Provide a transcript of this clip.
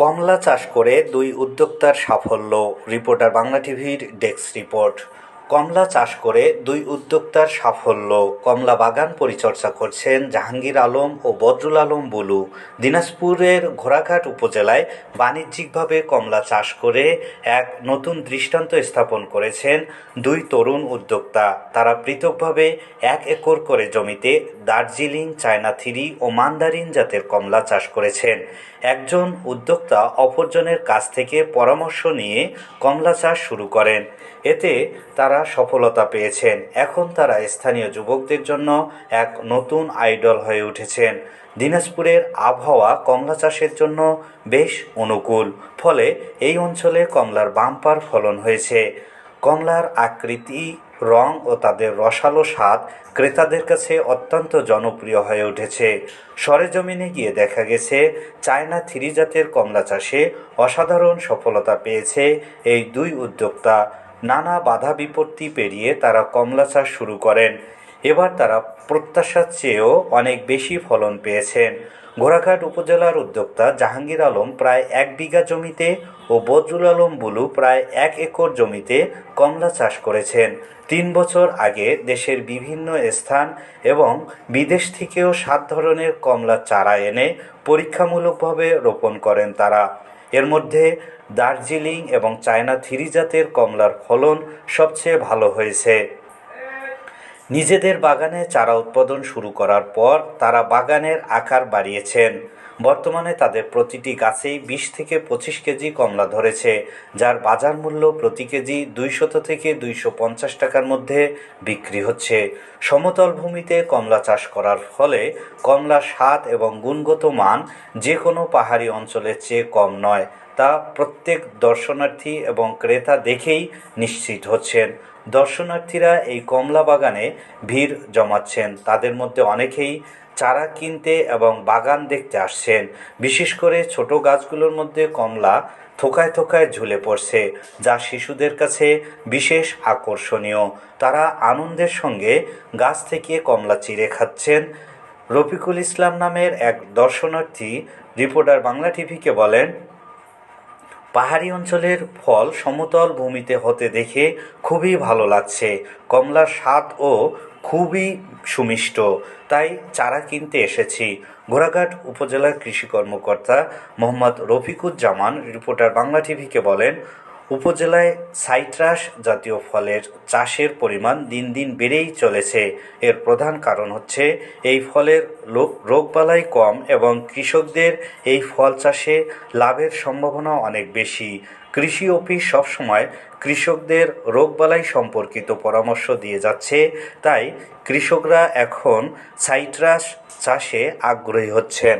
কমলা চাষ করে দুই উদ্যোক্তার সাফল্য। রিপোর্টার বাংলা টিভির ডেস্ক রিপোর্ট। কমলা চাষ করে দুই উদ্যোক্তার সাফল্য। কমলা বাগান পরিচর্যা করছেন জাহাঙ্গীর আলম ও বদরুল আলম বুলু। দিনাজপুরের ঘোড়াঘাট উপজেলায় বাণিজ্যিকভাবে কমলা চাষ করে এক নতুন দৃষ্টান্ত স্থাপন করেছেন দুই তরুণ উদ্যোক্তা। তারা পৃথকভাবে এক একর করে জমিতে দার্জিলিং, চায়না থিরি ও মান্দারিন জাতের কমলা চাষ করেছেন। একজন উদ্যোক্তা অপরজনের কাছ থেকে পরামর্শ নিয়ে কমলা চাষ শুরু করেন। এতে তারা সফলতা পেয়েছেন। এখন তারা স্থানীয় যুবকদের জন্য এক নতুন আইডল হয়ে উঠেছেন। দিনাজপুরের আবহাওয়া কমলা চাষের জন্য বেশ অনুকূল, ফলে এই অঞ্চলে কমলার বাম্পার ফলন হয়েছে। কমলার আকৃতি, রং ও তাদের রসালো স্বাদ ক্রেতাদের কাছে অত্যন্ত জনপ্রিয় হয়ে উঠেছে। সরেজমিনে গিয়ে দেখা গেছে, চায়না থ্রি জাতের কমলা চাষে অসাধারণ সফলতা পেয়েছে এই দুই উদ্যোক্তা। নানা বাধা বিপত্তি পেরিয়ে তারা কমলা চাষ শুরু করেন। এবার তারা প্রত্যাশার চেয়েও অনেক বেশি ফলন পেয়েছেন। ঘোড়াঘাট উপজেলার উদ্যোক্তা জাহাঙ্গীর আলম প্রায় এক বিঘা জমিতে ও বজরুল আলম বুলু প্রায় এক একর জমিতে কমলা চাষ করেছেন। তিন বছর আগে দেশের বিভিন্ন স্থান এবং বিদেশ থেকেও সাত ধরনের কমলা চারা এনে পরীক্ষামূলকভাবে রোপণ করেন তারা। এর মধ্যে দার্জিলিং এবং চায়না থ্রি জাতের কমলার ফলন সবচেয়ে ভালো হয়েছে। নিজেদের বাগানে চারা উৎপাদন শুরু করার পর তারা বাগানের আকার বাড়িয়েছেন। বর্তমানে তাদের প্রতিটি গাছেই বিশ থেকে পঁচিশ কেজি কমলা ধরেছে, যার বাজার মূল্য প্রতি কেজি দুইশত থেকে দুইশো পঞ্চাশ টাকার মধ্যে বিক্রি হচ্ছে। সমতল ভূমিতে কমলা চাষ করার ফলে কমলার স্বাদ এবং গুণগত মান যে কোনো পাহাড়ি অঞ্চলের চেয়ে কম নয়। তা প্রত্যেক দর্শনার্থী এবং ক্রেতা দেখেই নিশ্চিত হচ্ছেন। দর্শনার্থীরা এই কমলা বাগানে ভিড় জমাচ্ছেন। তাদের মধ্যে অনেকেই চারা কিনতে এবং বাগান দেখতে আসছেন। বিশেষ করে ছোট গাছগুলোর মধ্যে কমলা থোকায় থোকায় ঝুলে পড়ছে, যা শিশুদের কাছে বিশেষ আকর্ষণীয়। তারা আনন্দের সঙ্গে গাছ থেকে কমলা চিড়ে খাচ্ছেন। রফিকুল ইসলাম নামের এক দর্শনার্থী, রিপোর্টার বাংলা টিভিকে বলেন পাহাড়ি অঞ্চলের ফল সমতল ভূমিতে হতে দেখে খুবই ভালো লাগছে। কমলার স্বাদ ও খুবই সুমিষ্ট। তাই চারা কিনতে এসেছি। ঘোড়াঘাট উপজেলার কৃষি কর্মকর্তা মোহাম্মদ রফিকুজ্জামান, রিপোর্টার বাংলা টিভিকে বলেন উপজেলায় সাইট্রাস জাতীয় ফলের চাষের পরিমাণ দিন দিন বেড়েই চলেছে। এর প্রধান কারণ হচ্ছে, এই ফলের রোগবালাই কম এবং কৃষকদের এই ফল চাষে লাভের সম্ভাবনা অনেক বেশি। কৃষি অফিস সবসময় কৃষকদের রোগবালাই সম্পর্কিত পরামর্শ দিয়ে যাচ্ছে, তাই কৃষকরা এখন সাইট্রাস চাষে আগ্রহী হচ্ছেন।